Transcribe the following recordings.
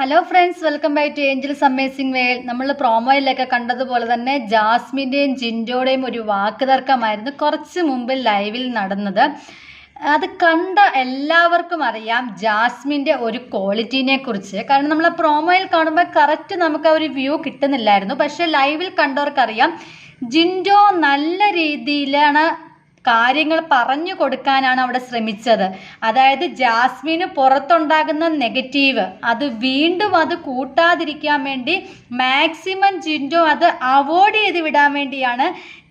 Hello friends welcome back to angels amazing world നമ്മൾ പ്രോമോയിലൊക്കെ കണ്ടതുപോലെ തന്നെ ജാസ്മിന്റെയും ജിൻഡോയുടെയും ഒരു വാക്ക് തർക്കമായിരുന്നു കുറച്ച് മുമ്പ് ലൈവിൽ നടന്നത്. അത് കണ്ട എല്ലാവർക്കും അറിയാം ജാസ്മിന്റെ ഒരു ക്വാളിറ്റീനെ കുറിച്ച്. കാരണം നമ്മൾ പ്രോമോയിൽ കാണുമ്പോൾ കറക്റ്റ് നമുക്ക് ആ ഒരു വ്യൂ കിട്ടുന്നില്ലായിരുന്നു. പക്ഷെ ലൈവിൽ കണ്ടവർക്കറിയാം ജിൻഡോ നല്ല രീതിയിലാണ് കാര്യങ്ങൾ പറഞ്ഞു കൊടുക്കാനാണ് അവിടെ ശ്രമിച്ചത്. അതായത് ജാസ്മിന് പുറത്തുണ്ടാകുന്ന നെഗറ്റീവ് അത് വീണ്ടും അത് കൂട്ടാതിരിക്കാൻ വേണ്ടി മാക്സിമം ജിൻഡോ അത് അവോയ്ഡ് ചെയ്ത് വിടാൻ വേണ്ടിയാണ്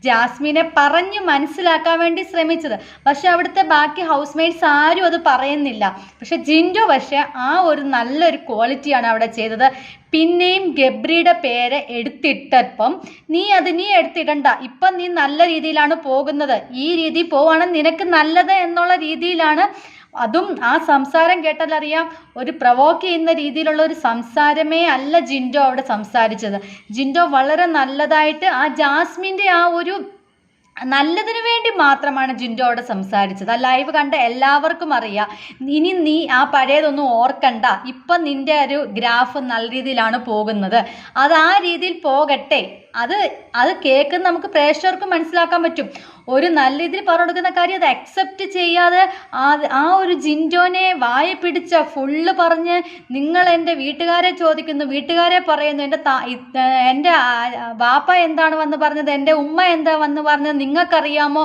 ജാസ്മിനെ പറഞ്ഞു മനസ്സിലാക്കാൻ വേണ്ടി ശ്രമിച്ചത്. പക്ഷെ അവിടുത്തെ ബാക്കി ഹൗസ് മേറ്റ്സ് ആരും അത് പറയുന്നില്ല. പക്ഷെ ജിൻഡു പക്ഷെ ആ ഒരു നല്ലൊരു ക്വാളിറ്റിയാണ് അവിടെ ചെയ്തത്. പിന്നെയും ഗബ്രിയുടെ പേര് എടുത്തിട്ടപ്പം നീ അത് നീ എടുത്തിടണ്ട. ഇപ്പം നീ നല്ല രീതിയിലാണ് പോകുന്നത്. ഈ രീതി പോവാണ് നിനക്ക് നല്ലത് എന്നുള്ള രീതിയിലാണ് അതും ആ സംസാരം കേട്ടാലറിയാം ഒരു പ്രവോക്ക് ചെയ്യുന്ന രീതിയിലുള്ള ഒരു സംസാരമേ അല്ല ജിൻഡോ അവിടെ സംസാരിച്ചത്. ജിൻഡോ വളരെ നല്ലതായിട്ട് ആ ജാസ്മിന്റെ ആ ഒരു നല്ലതിനു വേണ്ടി മാത്രമാണ് ജിൻഡോ അവിടെ സംസാരിച്ചത്. ആ ലൈവ് കണ്ട എല്ലാവർക്കും അറിയാം. ഇനി നീ ആ പഴയതൊന്നും ഓർക്കണ്ട. ഇപ്പം നിന്റെ ഒരു ഗ്രാഫ് നല്ല രീതിയിലാണ് പോകുന്നത്. അത് ആ രീതിയിൽ പോകട്ടെ. അത് അത് കേൾക്കുന്ന നമുക്ക് പ്രേക്ഷകർക്ക് മനസ്സിലാക്കാൻ പറ്റും. ഒരു നല്ല ഇതിൽ പറഞ്ഞു കൊടുക്കുന്ന കാര്യം അത് അക്സെപ്റ്റ് ചെയ്യാതെ ആ ഒരു ജിൻഡോനെ വായ പിടിച്ച ഫുള്ള് പറഞ്ഞ് നിങ്ങൾ എന്റെ വീട്ടുകാരെ ചോദിക്കുന്നു വീട്ടുകാരെ പറയുന്നു എന്റെ താ എന്റെ ബാപ്പ എന്താണ് വന്ന് പറഞ്ഞത് എന്റെ ഉമ്മ എന്താ വന്ന് പറഞ്ഞത് നിങ്ങൾക്കറിയാമോ?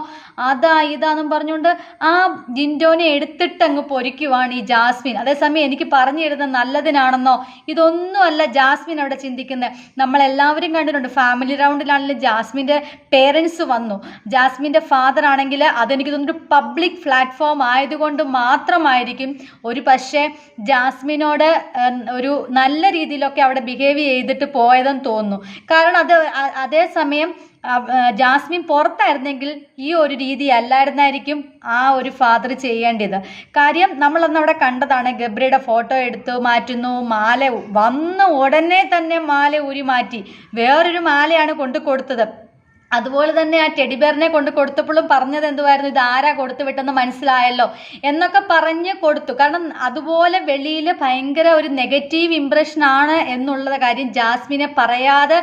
അതാ ഇതാന്നും പറഞ്ഞുകൊണ്ട് ആ ജിൻഡോനെ എടുത്തിട്ട് അങ്ങ് പൊരിക്കുവാണ് ഈ ജാസ്മിൻ. അതേസമയം എനിക്ക് പറഞ്ഞു തരുന്നത് നല്ലതിനാണെന്നോ? ഇതൊന്നുമല്ല ജാസ്മിൻ അവിടെ ചിന്തിക്കുന്നത്. നമ്മളെല്ലാവരും കണ്ടിട്ടുണ്ട് ഫാമിലി റൗണ്ടിലാണെങ്കിലും ജാസ്മിന്റെ പേരൻസ് വന്നു. ജാസ്മിന്റെ ഫാദർ ആണെങ്കിൽ അതെനിക്ക് തോന്നുന്നു പബ്ലിക് പ്ലാറ്റ്ഫോം ആയതുകൊണ്ട് മാത്രമായിരിക്കും. ഒരു പക്ഷേ ജാസ്മിനോട് ഒരു നല്ല രീതിയിലൊക്കെ അവിടെ ബിഹേവ് ചെയ്തിട്ട് പോയതെന്ന് തോന്നുന്നു. കാരണം അത് അതേസമയം ജാസ്മിൻ പുറത്തായിരുന്നെങ്കിൽ ഈ ഒരു രീതി അല്ലായിരുന്നായിരിക്കും ആ ഒരു ഫാദർ ചെയ്യേണ്ടത്. കാര്യം നമ്മളന്ന് അവിടെ കണ്ടതാണ് ഗബ്രിയുടെ ഫോട്ടോ എടുത്തു മാറ്റുന്നു മാല വന്ന ഉടനെ തന്നെ മാല ഊരി മാറ്റി വേറൊരു മാലയാണ് കൊണ്ടു കൊടുത്തത്. അതുപോലെ തന്നെ ആ ടെഡിബേറിനെ കൊണ്ട് കൊടുത്തപ്പോഴും പറഞ്ഞത് എന്തുവായിരുന്നു? ഇത് ആരാ കൊടുത്തു വിട്ടെന്ന് മനസ്സിലായല്ലോ എന്നൊക്കെ പറഞ്ഞ് കൊടുത്തു. കാരണം അതുപോലെ വെളിയിൽ ഭയങ്കര ഒരു നെഗറ്റീവ് ഇംപ്രഷൻ ആണ് എന്നുള്ള കാര്യം ജാസ്മിനെ പറയാതെ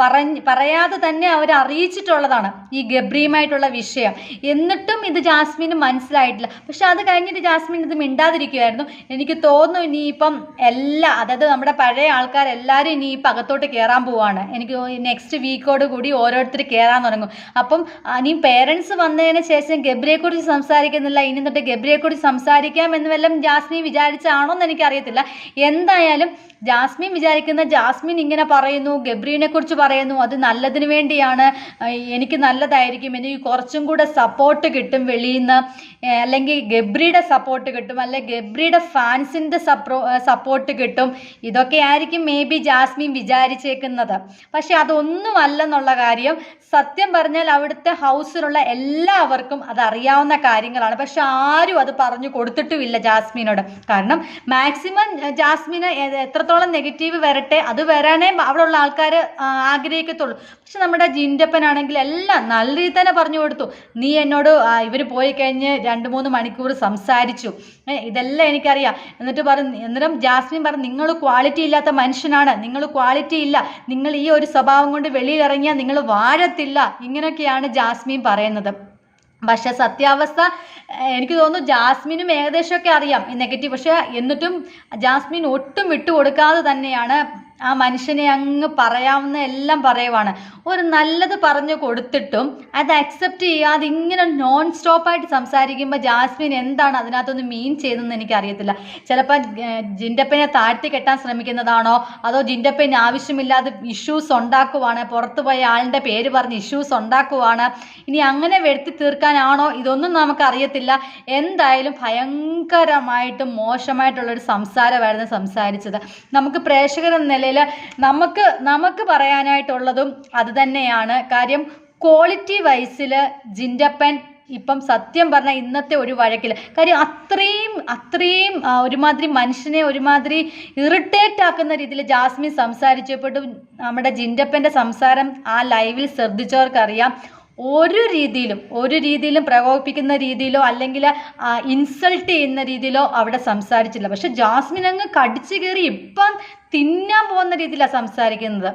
പറഞ്ഞ് പറയാതെ തന്നെ അവർ അറിയിച്ചിട്ടുള്ളതാണ് ഈ ഗബ്രിയുമായിട്ടുള്ള വിഷയം. എന്നിട്ടും ഇത് ജാസ്മിന് മനസ്സിലായിട്ടില്ല. പക്ഷെ അത് കഴിഞ്ഞിട്ട് ജാസ്മിൻ ഇത് മിണ്ടാതിരിക്കുമായിരുന്നു എനിക്ക് തോന്നുന്നു ഇനിയിപ്പം എല്ലാ അതായത് നമ്മുടെ പഴയ ആൾക്കാരെല്ലാവരും ഇനി ഇപ്പം അകത്തോട്ട് കയറാൻ പോവാണ്. എനിക്ക് നെക്സ്റ്റ് വീക്കോട് കൂടി ഓരോരുത്തർ കയറാൻ തുടങ്ങും. അപ്പം ഇനി പേരൻസ് വന്നതിന് ശേഷം ഗബ്രിയെക്കുറിച്ച് സംസാരിക്കുന്നില്ല. ഇനി തൊട്ട് ഗബ്രിയെക്കുറിച്ച് സംസാരിക്കാം എന്ന് വല്ലതും ജാസ്മിൻ വിചാരിച്ചാണോ എന്ന് എനിക്കറിയത്തില്ല. എന്തായാലും ജാസ്മിൻ വിചാരിക്കുന്ന ജാസ്മിൻ ഇങ്ങനെ പറയുന്നു ഗബ്രീനെ കുറിച്ച് പറയുന്നു അത് നല്ലതിന് വേണ്ടിയാണ് എനിക്ക് നല്ലതായിരിക്കും എനിക്ക് കുറച്ചും കൂടെ സപ്പോർട്ട് കിട്ടും വെളിയിൽ നിന്ന്. അല്ലെങ്കിൽ ഗബ്രിയുടെ സപ്പോർട്ട് കിട്ടും അല്ലെങ്കിൽ ഗബ്രിയുടെ ഫാൻസിന്റെ സപ്പോ സപ്പോർട്ട് കിട്ടും. ഇതൊക്കെ ആയിരിക്കും മേ ബി ജാസ്മിൻ വിചാരിച്ചേക്കുന്നത്. പക്ഷെ അതൊന്നും അല്ലെന്നുള്ള കാര്യം സത്യം പറഞ്ഞാൽ അവിടുത്തെ ഹൗസിലുള്ള എല്ലാവർക്കും അത് അറിയാവുന്ന കാര്യങ്ങളാണ്. പക്ഷെ ആരും അത് പറഞ്ഞു കൊടുത്തിട്ടുമില്ല ജാസ്മിനോട്. കാരണം മാക്സിമം ജാസ്മിന് എത്രത്തോളം നെഗറ്റീവ് വരട്ടെ അത് വരാനേ അവിടെയുള്ള ആൾക്കാർ ആഗ്രഹിക്കത്തുള്ളൂ. പക്ഷെ നമ്മുടെ ജിൻഡപ്പനാണെങ്കിൽ എല്ലാം നല്ല രീതിയിൽ തന്നെ പറഞ്ഞു കൊടുത്തു. നീ എന്നോട് ഇവർ പോയി കഴിഞ്ഞ് രണ്ട് മൂന്ന് മണിക്കൂർ സംസാരിച്ചു. ഇതെല്ലാം എനിക്കറിയാം. എന്നിട്ട് പറഞ്ഞു എന്നിട്ടും ജാസ്മിൻ പറഞ്ഞു നിങ്ങൾ ക്വാളിറ്റി ഇല്ലാത്ത മനുഷ്യനാണ്. നിങ്ങൾ ക്വാളിറ്റി ഇല്ല. നിങ്ങൾ ഈ ഒരു സ്വഭാവം കൊണ്ട് വെളിയിലിറങ്ങിയാൽ നിങ്ങൾ വാഴത്തില്ല ഇങ്ങനെയൊക്കെയാണ് ജാസ്മിൻ പറയുന്നത്. പക്ഷെ സത്യാവസ്ഥ എനിക്ക് തോന്നുന്നു ജാസ്മിനും ഏകദേശമൊക്കെ അറിയാം നെഗറ്റീവ്. പക്ഷെ എന്നിട്ടും ജാസ്മിൻ ഒട്ടും വിട്ടുകൊടുക്കാതെ തന്നെയാണ് ആ മനുഷ്യനെ അങ്ങ് പറയാവുന്ന എല്ലാം പറയുവാണ്. ഒരു നല്ലത് പറഞ്ഞു കൊടുത്തിട്ടും അത് അക്സെപ്റ്റ് ചെയ്യാതെ ഇങ്ങനെ നോൺ സ്റ്റോപ്പായിട്ട് സംസാരിക്കുമ്പോൾ ജാസ്മിൻ എന്താണ് അതിനകത്തൊന്ന് മീൻ ചെയ്തതെന്ന് എനിക്കറിയത്തില്ല. ചിലപ്പോൾ ജിൻഡപ്പനെ താഴ്ത്തി കെട്ടാൻ ശ്രമിക്കുന്നതാണോ? അതോ ജിൻഡപ്പന് ആവശ്യമില്ലാതെ ഇഷ്യൂസ് ഉണ്ടാക്കുവാണ്? പുറത്തു പോയ ആളിന്റെ പേര് പറഞ്ഞ് ഇഷ്യൂസ് ഉണ്ടാക്കുവാണ്? ഇനി അങ്ങനെ വെടുത്തി തീർക്കാനാണോ? ഇതൊന്നും നമുക്ക് അറിയത്തില്ല എന്തായാലും ഭയങ്കരമായിട്ടും മോശമായിട്ടുള്ളൊരു സംസാരമായിരുന്നു സംസാരിച്ചത്. നമുക്ക് പ്രേക്ഷകർ എന്ന നിലയിൽ നമുക്ക് നമുക്ക് പറയാനായിട്ടുള്ളതും അത് തന്നെയാണ്. കാര്യം ക്വാളിറ്റി വൈസിൽ ജിൻഡപ്പൻ ഇപ്പം സത്യം പറഞ്ഞാൽ ഇന്നത്തെ ഒരു വഴക്കിൽ കാര്യം അത്രയും അത്രയും ഒരുമാതിരി മനുഷ്യനെ ഒരുമാതിരി ഇറിറ്റേറ്റ് ആക്കുന്ന രീതിയിൽ ജാസ്മിൻ സംസാരിച്ചപ്പോഴും നമ്മുടെ ജിൻഡപ്പന്റെ സംസാരം ആ ലൈവിൽ ശ്രദ്ധിച്ചവർക്കറിയാം. ഒരു രീതിയിലും ഒരു രീതിയിലും പ്രകോപിപ്പിക്കുന്ന രീതിയിലോ അല്ലെങ്കിൽ ഇൻസൾട്ട് ചെയ്യുന്ന രീതിയിലോ അവിടെ സംസാരിച്ചില്ല പക്ഷെ ജാസ്മിൻ അങ്ങ് കടിച്ചു കയറി ഇപ്പം തിന്നാൻ പോകുന്ന രീതിയിലാണ് സംസാരിക്കുന്നത്.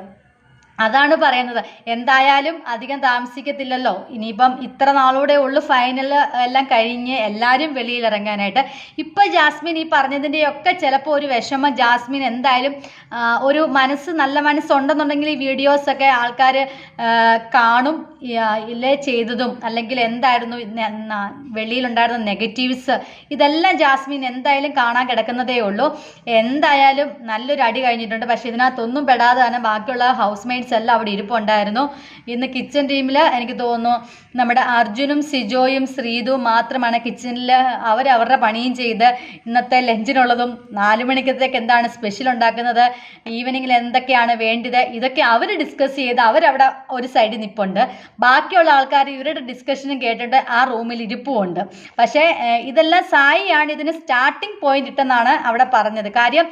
അതാണ് പറയുന്നത്. എന്തായാലും അധികം താമസിക്കത്തില്ലല്ലോ. ഇനിയിപ്പം ഇത്ര നാളൂടെ ഉള്ളു ഫൈനൽ എല്ലാം കഴിഞ്ഞ് എല്ലാവരും വെളിയിലിറങ്ങാനായിട്ട് ഇപ്പം ജാസ്മിൻ ഈ പറഞ്ഞതിന്റെയൊക്കെ ചിലപ്പോൾ ഒരു വിഷമം. ജാസ്മിൻ എന്തായാലും ഒരു മനസ്സ് നല്ല മനസ്സുണ്ടെന്നുണ്ടെങ്കിൽ ഈ വീഡിയോസൊക്കെ ആൾക്കാർ കാണും. ഇല്ലേ ചെയ്തതും അല്ലെങ്കിൽ എന്തായിരുന്നു വെളിയിലുണ്ടായിരുന്ന നെഗറ്റീവ്സ് ഇതെല്ലാം ജാസ്മിൻ എന്തായാലും കാണാൻ കിടക്കുന്നതേ ഉള്ളൂ. എന്തായാലും നല്ലൊരു അടി കഴിഞ്ഞിട്ടുണ്ട്. പക്ഷേ ഇതിനകത്തൊന്നും പെടാതെ തന്നെ ബാക്കിയുള്ള ഹൗസ് മെയ്റ്റ്സ് എല്ലാം അവിടെ ഇരിപ്പുണ്ടായിരുന്നു. ഇന്ന് കിച്ചൺ ടീമിൽ എനിക്ക് തോന്നുന്നു നമ്മുടെ അർജുനും സിജോയും ശ്രീതുവും മാത്രമാണ് കിച്ചണിൽ അവർ അവരുടെ പണിയും ചെയ്ത് ഇന്നത്തെ ലഞ്ചിനുള്ളതും നാല് മണിക്കത്തേക്ക് എന്താണ് സ്പെഷ്യൽ ഉണ്ടാക്കുന്നത് ഈവനിങ്ങിൽ എന്തൊക്കെയാണ് വേണ്ടത് ഇതൊക്കെ അവർ ഡിസ്കസ് ചെയ്ത് അവരവിടെ ഒരു സൈഡിൽ നിൽപ്പുണ്ട് ബാക്കിയുള്ള ആൾക്കാർ ഇവരുടെ ഡിസ്കഷനും കേട്ടിട്ട് ആ റൂമിൽ ഇരിപ്പുമുണ്ട്. പക്ഷേ ഇതെല്ലാം സായിയാണ് ഇതിന് സ്റ്റാർട്ടിംഗ് പോയിന്റ് ഇട്ടെന്നാണ് അവിടെ പറഞ്ഞത്. കാര്യം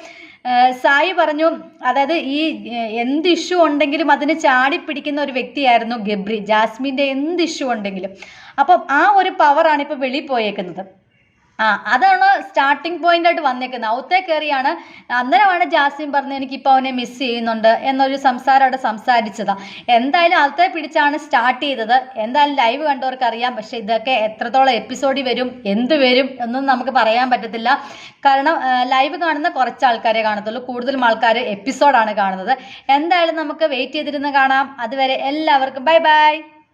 സായി പറഞ്ഞു അതായത് ഈ എന്ത് ഇഷ്യൂ ഉണ്ടെങ്കിലും അതിന് ചാടി പിടിക്കുന്ന ഒരു വ്യക്തിയായിരുന്നു ഗബ്രി ജാസ്മിന്റെ എന്ത് ഇഷ്യൂ ഉണ്ടെങ്കിലും. അപ്പം ആ ഒരു പവറാണ് ഇപ്പോൾ വെളിയിൽ പോയേക്കുന്നത്. ആ അതാണ് സ്റ്റാർട്ടിംഗ് പോയിന്റ് ആയിട്ട് വന്നേക്കുന്നത്. ഔത്തേ കയറിയാണ്. അന്നേരമാണ് ജാസ്മിൻ പറഞ്ഞത് എനിക്കിപ്പോൾ അവനെ മിസ് ചെയ്യുന്നുണ്ട് എന്നൊരു സംസാരം അവിടെ സംസാരിച്ചതാ. എന്തായാലും ഔത്തേ പിടിച്ചാണ് സ്റ്റാർട്ട് ചെയ്തത്. എന്തായാലും ലൈവ് കണ്ടവർക്ക് അറിയാം. പക്ഷേ ഇതൊക്കെ എത്രത്തോളം എപ്പിസോഡിൽ വരും എന്ത് വരും എന്നൊന്നും നമുക്ക് പറയാൻ പറ്റത്തില്ല. കാരണം ലൈവ് കാണുന്ന കുറച്ച് ആൾക്കാരെ കാണത്തുള്ളൂ. കൂടുതലും ആൾക്കാർ എപ്പിസോഡാണ് കാണുന്നത്. എന്തായാലും നമുക്ക് വെയിറ്റ് ചെയ്തിരുന്ന് കാണാം. അതുവരെ എല്ലാവർക്കും ബൈ ബൈ